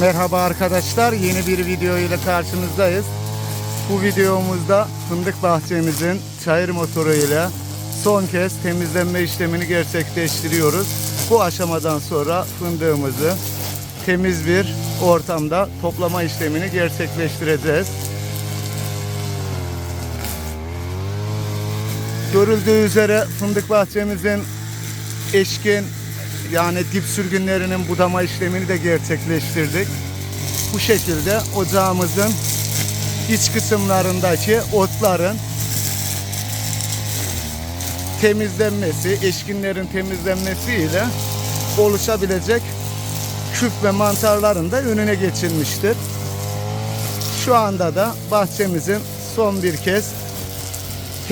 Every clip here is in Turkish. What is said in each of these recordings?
Merhaba arkadaşlar, yeni bir video ile karşınızdayız. Bu videomuzda fındık bahçemizin çayır motoru ile son kez temizlenme işlemini gerçekleştiriyoruz. Bu aşamadan sonra fındığımızı temiz bir ortamda toplama işlemini gerçekleştireceğiz. Görüldüğü üzere fındık bahçemizin eşkin yani dip sürgünlerinin budama işlemini de gerçekleştirdik. Bu şekilde ocağımızın iç kısımlarındaki otların temizlenmesi, eşkinlerin temizlenmesiyle oluşabilecek küf ve mantarların da önüne geçilmiştir. Şu anda da bahçemizin son bir kez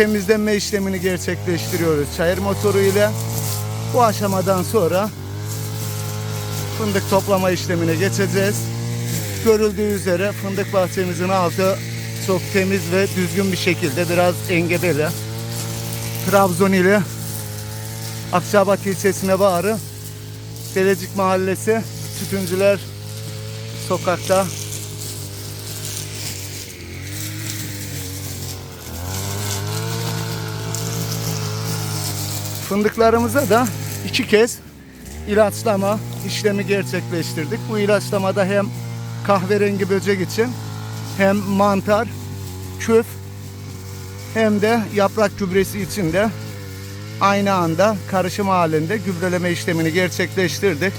temizlenme işlemini gerçekleştiriyoruz çayır motoru ile. Bu aşamadan sonra fındık toplama işlemine geçeceğiz. Görüldüğü üzere fındık bahçemizin altı çok temiz ve düzgün bir şekilde biraz engebeli. Trabzon ili Akçabat ilçesine bağlı Delecik Mahallesi Tütüncüler Sokak'ta Fındıklarımıza da iki kez ilaçlama işlemi gerçekleştirdik. Bu ilaçlamada hem kahverengi böcek için hem mantar, küf hem de yaprak gübresi için de aynı anda karışım halinde gübreleme işlemini gerçekleştirdik.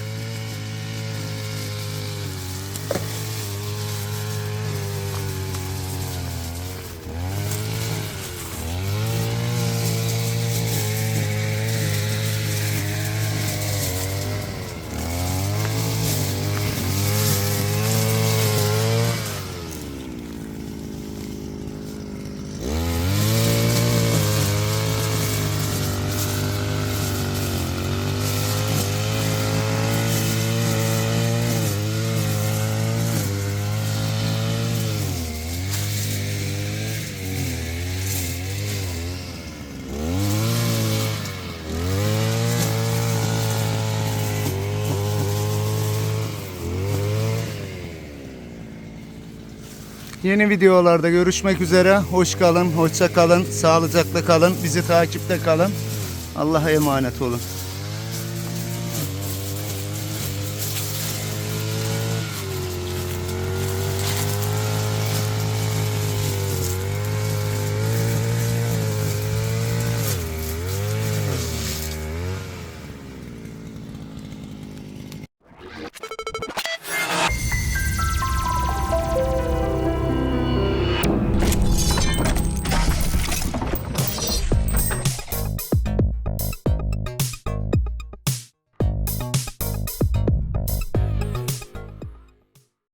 Yeni videolarda görüşmek üzere. Hoş kalın, hoşça kalın, sağlıcakla kalın. Bizi takipte kalın. Allah'a emanet olun.